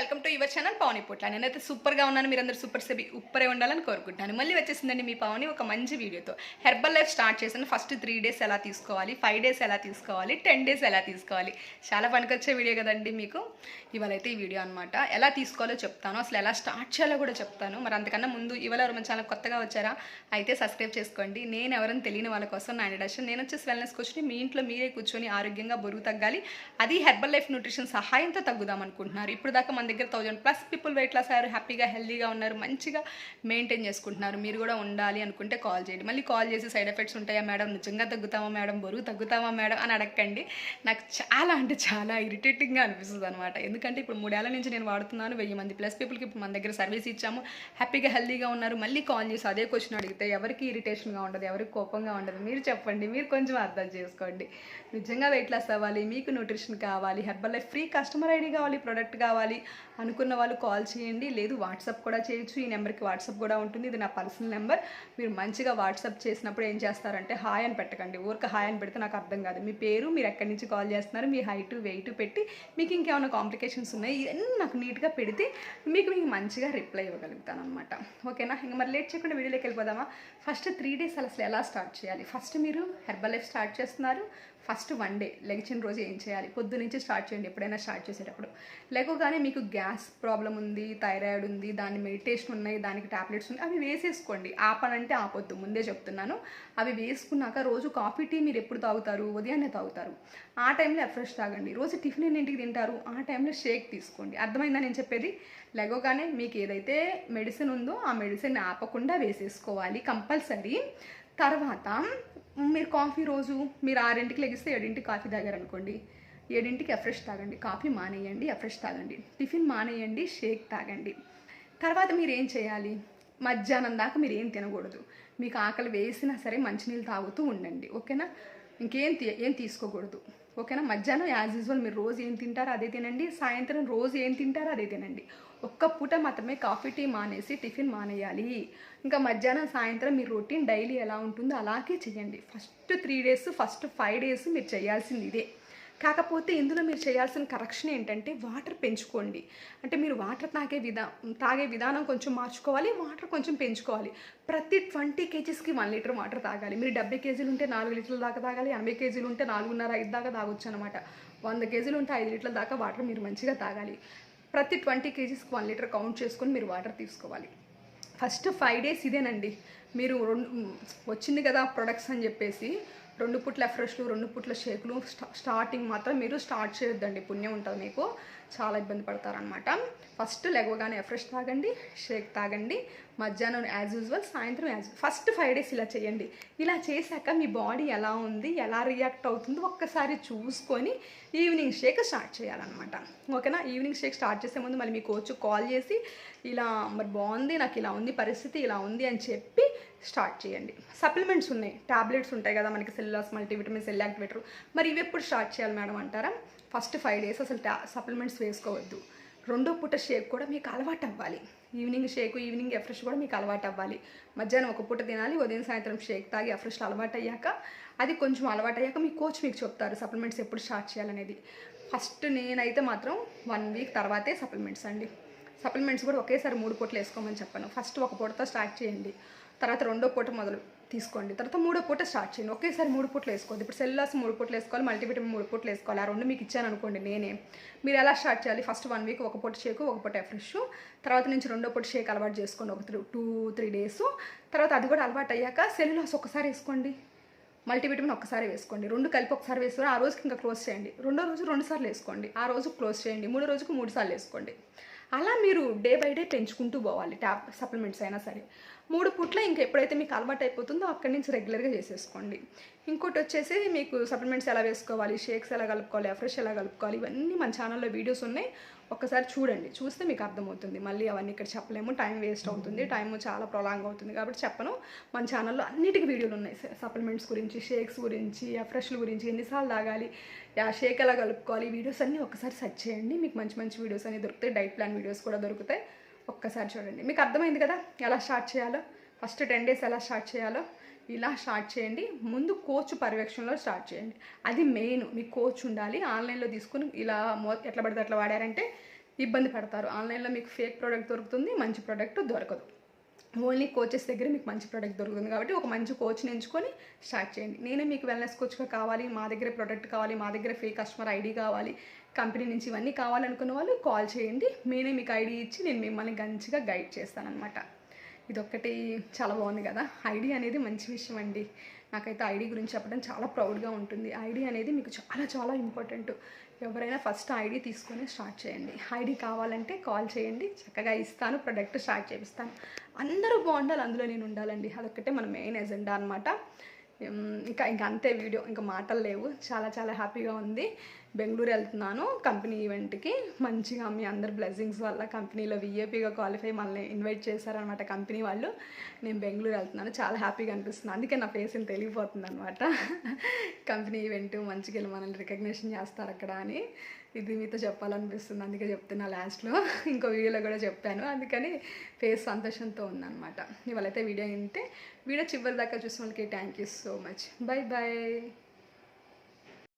Welcome to your channel Pavani Putla. నేనైతే సూపర్గా ఉన్నాను. మీరందరూ సూపర్ సెబి ఉప్పరే ఉండాలని కోరుకుంటున్నాను. మళ్ళీ వచ్చేసిందండి మీ పవని ఒక మంచి వీడియోతో. హెర్బల్ లైఫ్ స్టార్ట్ చేశాను. ఫస్ట్ త్రీ డేస్ ఎలా తీసుకోవాలి? ఫైవ్ డేస్ ఎలా తీసుకోవాలి? టెన్ డేస్ ఎలా తీసుకోవాలి? చాలా పనికొచ్చే వీడియో కదండి మీకు. ఇవాళ అయితే ఈ వీడియో అనమాట ఎలా తీసుకోవాలో చెప్తాను. అసలు ఎలా స్టార్ట్ చేయాలో కూడా చెప్తాను. మరి అంతకన్నా ముందు ఇవాళ ఎవరు మన ఛానల్ కొత్తగా వచ్చారా? అయితే సబ్స్క్రైబ్ చేసుకోండి. నేను ఎవరైనా తెలియని వాళ్ళ కోసం నా ఇంట్రడక్షన్ నేను వచ్చేసి వెల్నెస్ కూర్చొని మీ ఇంట్లో మీరే కూర్చొని ఆరోగ్యంగా బరువు తగ్గాలి. అది హెర్బల్ లైఫ్ న్యూట్రిషన్ సహాయంతో తగ్గుదాం అనుకుంటున్నారు. ఇప్పుడు దాకా మన దగ్గర thousand plus people weight loss అయ్యారు హ్యాపీగా హెల్దీగా ఉన్నారు మంచిగా మెయింటైన్ చేసుకుంటున్నారు. మీరు కూడా ఉండాలి అనుకుంటే కాల్ చేయండి. మళ్ళీ కాల్ చేసి సైడ్ ఎఫెక్ట్స్ ఉంటాయా మేడం? నిజంగా తగ్గుతామా మేడం? బరువు తగ్గుతామా మేడం? అని అడగండి. నాకు చాలా అంటే చాలా ఇరిటేటింగ్గా అనిపిస్తుంది అనమాట ఎందుకంటే ఇప్పుడు మూడేళ్ళ నుంచి నేను వాడుతున్నాను వెయ్యి మంది ప్లస్ పీపుల్కి ఇప్పుడు మన దగ్గర సర్వీస్ ఇచ్చాము. హ్యాపీగా హెల్దీగా ఉన్నారు. మళ్ళీ కాల్ చేసి అదే క్వశ్చన్ అడిగితే ఎవరికి ఇరిటేషన్గా ఉండదు ఎవరికి కోపంగా ఉండదు? మీరు చెప్పండి మీరు కొంచెం అర్థం చేసుకోండి. నిజంగా వెయిట్ లాస్ అవ్వాలి మీకు న్యూట్రిషన్ కావాలి herbal life free customer ID కావాలి ప్రోడక్ట్ కావాలి. అనుకున్న వాళ్ళు కాల్ చేయండి. లేదు వాట్సాప్ కూడా చేయొచ్చు. ఈ నెంబర్కి వాట్సాప్ కూడా ఉంటుంది. ఇది నా పర్సనల్ నెంబర్. మీరు మంచిగా వాట్సాప్ చేసినప్పుడు ఏం చేస్తారంటే హాయ్ అని పెట్టకండి. ఊరికి హాయ్ అని పెడితే నాకు అర్థం కాదు. మీ పేరు మీరు ఎక్కడి నుంచి కాల్ చేస్తున్నారు మీ హైట్ వెయిట్ పెట్టి మీకు ఇంకేమైనా కాంప్లికేషన్స్ ఉన్నాయి? ఇవన్నీ నాకు నీట్గా పెడితే మీకు మీకు మంచిగా రిప్లై ఇవ్వగలుగుతాను అనమాట ఓకేనా? ఇంకా మరి లేట్ చేయకుండా వీడియోలోకి వెళ్ళిపోదామా? ఫస్ట్ త్రీ డేస్ అసలు ఎలా స్టార్ట్ చేయాలి? ఫస్ట్ మీరు హెర్బల్ లైఫ్ స్టార్ట్ చేస్తున్నారు. ఫస్ట్ వన్ డే లెగిచిన రోజు ఏం చేయాలి? పొద్దు నుంచి స్టార్ట్ చేయండి ఎప్పుడైనా స్టార్ట్ చేసేటప్పుడు. లేకపోగానే మీకు గ్యాస్ ప్రాబ్లం ఉంది థైరాయిడ్ ఉంది దాని మెడిటేషన్ ఉన్నాయి దానికి టాబ్లెట్స్ ఉన్నాయి అవి వేసేసుకోండి. ఆపాలంటే ఆపొద్దు. ముందే చెప్తున్నాను. అవి వేసుకున్నాక రోజు కాఫీ టీ మీరు ఎప్పుడు తాగుతారు? ఉదయాన్నే తాగుతారు. ఆ టైంలో ఫ్రెష్ తాగండి. రోజు టిఫిన్ ఎన్నింటికి తింటారు? ఆ టైంలో షేక్ తీసుకోండి. అర్థమైందా నేను చెప్పేది? లేకోగానే మీకు ఏదైతే మెడిసిన్ ఉందో ఆ మెడిసిన్ ఆపకుండా వేసేసుకోవాలి కంపల్సరీ. తర్వాత మీరు కాఫీ రోజు మీరు ఆరింటికి లెగిస్తే ఏడింటికి కాఫీ తాగారనుకోండి. ఏడింటికి ఎఫ్రెష్ తాగండి. కాఫీ మానేయండి ఎఫ్రెష్ తాగండి. టిఫిన్ మానేయండి షేక్ తాగండి. తర్వాత మీరు ఏం చేయాలి? మధ్యాహ్నం దాకా మీరు ఏం తినకూడదు. మీకు ఆకలి వేసినా సరే మంచినీళ్ళు తాగుతూ ఉండండి. ఓకేనా? ఇంకేం తీ ఏం తీసుకోకూడదు. ఓకేనా? మధ్యాహ్నం యాజ్ యూజువల్ మీరు రోజు ఏం తింటారో అదే తినండి. సాయంత్రం రోజు ఏం తింటారో అదే తినండి. ఒక్క పూట మాత్రమే కాఫీ టీ మానేసి టిఫిన్ మానేయాలి. ఇంకా మధ్యాహ్నం సాయంత్రం మీ రొటీన్ డైలీ ఎలా ఉంటుందో అలాగే చేయండి. First three days first five days మీరు చేయాల్సింది ఇదే. కాకపోతే ఇందులో మీరు చేయాల్సిన కరెక్షన్ ఏంటంటే వాటర్ పెంచుకోండి. అంటే మీరు వాటర్ తాగే విధా తాగే విధానం కొంచెం మార్చుకోవాలి వాటర్ కొంచెం పెంచుకోవాలి. ప్రతి ట్వంటీ కేజీస్కి వన్ లీటర్ వాటర్ తాగాలి. మీరు డెబ్బై కేజీలు ఉంటే నాలుగు లీటర్ల దాకా తాగాలి ఎనభై కేజీలు ఉంటే నాలుగున్నర ఐదు దాకా తాగొచ్చు అనమాట వంద కేజీలు ఉంటే ఐదు లీటర్ల దాకా వాటర్ మీరు మంచిగా తాగాలి. ప్రతి ట్వంటీ కేజీస్కి వన్ లీటర్ కౌంట్ చేసుకొని మీరు వాటర్ తీసుకోవాలి. ఫస్ట్ ఫైవ్ డేస్ ఇదేనండి. మీరు రెండు వచ్చింది కదా ప్రొడక్ట్స్ అని చెప్పేసి రెండు పుట్ల ఫ్రెష్లు రెండు పుట్ల షేకులు స్టార్టింగ్ మాత్రం మీరు స్టార్ట్ చేయొద్దండి. పుణ్యం ఉంటుంది మీకు. చాలా ఇబ్బంది పడతారనమాట ఫస్ట్ లెగవగానే ఫ్రెష్ తాగండి షేక్ తాగండి. మధ్యాహ్నం యాజ్ యూజువల్ సాయంత్రం యాజ్ ఫస్ట్ ఫైవ్ డేస్ ఇలా చేయండి. ఇలా చేశాక మీ బాడీ ఎలా ఉంది ఎలా రియాక్ట్ అవుతుందో ఒక్కసారి చూసుకొని ఈవినింగ్ షేక్ స్టార్ట్ చేయాలన్నమాట. ఓకేనా ఈవినింగ్ షేక్ స్టార్ట్ చేసే ముందు మళ్ళీ మీ కోచ్ కాల్ చేసి ఇలా మరి బాగుంది నాకు ఇలా ఉంది పరిస్థితి ఇలా ఉంది అని చెప్పి స్టార్ట్ చేయండి. సప్లిమెంట్స్ ఉన్నాయి. టాబ్లెట్స్ ఉంటాయి కదా మనకి సెల్లాస్ మల్టీవిటమిన్ సెల్ యాక్టివేటర్ మరి ఇవి ఎప్పుడు స్టార్ట్ చేయాలి మేడం అంటారా? ఫస్ట్ ఫైవ్ డేస్ అసలు టా సప్లిమెంట్స్ వేసుకోవద్దు. రెండో పూట షేక్ కూడా మీకు అలవాటు అవ్వాలి ఈవినింగ్ షేక్ ఈవినింగ్ ఎఫ్రెష్ కూడా మీకు అలవాటు అవ్వాలి మధ్యాహ్నం ఒక పూట తినాలి ఉదయం సాయంత్రం షేక్ తాగి ఎఫ్రెష్లు అలవాటు అయ్యాక అది కొంచెం అలవాటు అయ్యాక మీ కోచ్ మీకు చెప్తారు సప్లిమెంట్స్ ఎప్పుడు స్టార్ట్ చేయాలనేది. ఫస్ట్ నేనైతే మాత్రం వన్ వీక్ తర్వాతే సప్లిమెంట్స్ అండి. సప్లిమెంట్స్ కూడా ఒకేసారి మూడు పూటలు వేసుకోమని చెప్పాను. ఫస్ట్ ఒక పూటతో స్టార్ట్ చేయండి. తర్వాత రెండో పూట మొదలు తీసుకోండి. తర్వాత మూడో పూట స్టార్ట్ చేయండి. ఒకేసారి మూడు పూటలు వేసుకోవద్దు. ఇప్పుడు సెల్లాస్ మూడు పూటలు వేసుకోవాలి మల్టీవిటమిన్ మూడు పూటలు వేసుకోవాలి. ఆ రెండు మీకు ఇచ్చాను అనుకోండి నేనే. మీరు ఎలా స్టార్ట్ చేయాలి? ఫస్ట్ వన్ వీక్ ఒక పూట షేక్ ఒక పూట ఫ్రెష్. తర్వాత నుంచి రెండో పూట షేక్ అలవాటు చేసుకోండి. ఒక త్రీ టూ త్రీ డేస్. తర్వాత అది కూడా అలవాటు అయ్యాక సెల్లాస్ ఒకసారి వేసుకోండి. మల్టీవిటమిన్ ఒకసారి వేసుకోండి. రెండు కలిపి ఒకసారి వేసుకొని ఆ రోజుకి ఇంకా క్లోజ్ చేయండి. రెండో రోజు రెండు సార్లు వేసుకోండి. ఆ రోజు క్లోజ్ చేయండి. మూడో రోజుకు మూడు సార్లు వేసుకోండి. అలా మీరు డే బై డే పెంచుకుంటూ పోవాలి. ట్యాబ్ సప్లిమెంట్స్ అయినా సరే. మూడు పూట్ల ఇంకా ఎప్పుడైతే మీకు అలవాటు అయిపోతుందో అక్కడి నుంచి రెగ్యులర్గా చేసేసుకోండి. ఇంకోటి వచ్చేసి మీకు సప్లిమెంట్స్ ఎలా వేసుకోవాలి షేక్స్ ఎలా కలుపుకోవాలి ఫ్రెష్ ఎలా కలుపుకోవాలి ఇవన్నీ మన ఛానల్లో వీడియోస్ ఉన్నాయి. ఒక్కసారి చూడండి చూస్తే మీకు అర్థమవుతుంది. మళ్ళీ అవన్నీ ఇక్కడ చెప్పలేము. టైం వేస్ట్ అవుతుంది. టైం చాలా ప్రొలాంగ్ అవుతుంది కాబట్టి చెప్పను. మన ఛానల్లో అన్నిటికీ వీడియోలు ఉన్నాయి. సప్లిమెంట్స్ గురించి షేక్స్ గురించి ఫ్రెష్ల గురించి ఎన్నిసార్లు తాగాలి ఆ షేక్ ఎలా కలుపుకోవాలి వీడియోస్ అన్నీ ఒకసారి సెర్చ్ చేయండి. మీకు మంచి మంచి వీడియోస్ అన్ని దొరుకుతాయి. డైట్ ప్లాన్ వీడియోస్ కూడా దొరుకుతాయి. ఒక్కసారి చూడండి. మీకు అర్థమైంది కదా? ఎలా స్టార్ట్ చేయాలో? ఫస్ట్ టెన్ డేస్ ఎలా స్టార్ట్ చేయాలో? ఇలా స్టార్ట్ చేయండి. ముందు కోచ్ పర్యవేక్షణలో స్టార్ట్ చేయండి. అది మెయిన్ మీ కోచ్ ఉండాలి. ఆన్లైన్లో తీసుకుని ఇలా మో ఎట్లా పడితే అట్లా వాడారంటే ఇబ్బంది పడతారు. ఆన్లైన్లో మీకు ఫేక్ ప్రోడక్ట్ దొరుకుతుంది మంచి ప్రోడక్ట్ దొరకదు. ఓన్లీ కోచెస్ దగ్గర మీకు మంచి ప్రోడక్ట్ దొరుకుతుంది కాబట్టి ఒక మంచి కోచ్ని ఎంచుకొని స్టార్ట్ చేయండి. నేను మీకు వెల్నెస్ కోచ్గా కావాలి మా దగ్గర ప్రోడక్ట్ కావాలి మా దగ్గర ఫేక్ కస్టమర్ ఐడి కావాలి కంపెనీ నుంచి ఇవన్నీ కావాలనుకున్న వాళ్ళు కాల్ చేయండి. నేనే మీకు ఐడి ఇచ్చి నేను మిమ్మల్ని మంచిగా గైడ్ చేస్తానమాట ఇదొక్కటి చాలా బాగుంది కదా. ఐడి అనేది మంచి విషయం అండి. నాకైతే ఐడి గురించి చెప్పడం చాలా ప్రౌడ్గా ఉంటుంది. ఐడి అనేది మీకు చాలా చాలా ఇంపార్టెంట్. ఎవరైనా ఫస్ట్ ఐడి తీసుకొని స్టార్ట్ చేయండి. ఐడి కావాలంటే కాల్ చేయండి. చక్కగా ఇస్తాను ప్రొడక్ట్ స్టార్ట్ చేపిస్తాను. అందరూ బాగుండాలి అందులో నేను ఉండాలండి. అదొక్కటే మన మెయిన్ ఎజెండా అనమాట ఇంకా ఇంకా అంతే వీడియో ఇంకా మాటలు లేవు. చాలా చాలా హ్యాపీగా ఉంది. బెంగళూరు వెళ్తున్నాను కంపెనీ ఈవెంట్కి. మంచిగా మీ అందరి బ్లెస్సింగ్స్ వల్ల కంపెనీలో విఏపీగా క్వాలిఫై మనల్ని ఇన్వైట్ చేశారనమాట కంపెనీ వాళ్ళు. నేను బెంగళూరు వెళ్తున్నాను. చాలా హ్యాపీగా అనిపిస్తుంది. అందుకే నా ఫేస్ అని తెలియపోతుంది అనమాట కంపెనీ ఈవెంట్ మంచిగా వెళ్ళి మనల్ని రికగ్నేషన్ చేస్తారు అక్కడ అని. ఇది మీతో చెప్పాలనిపిస్తుంది అందుకే చెప్తున్నా లాస్ట్లో ఇంకో వీడియోలో కూడా చెప్పాను. అందుకని ఫేస్ సంతోషంతో ఉందన్నమాట. ఇవాళైతే వీడియో వింటే వీడియో చివరి దాకా చూసిన వాళ్ళకి thank you so much bye bye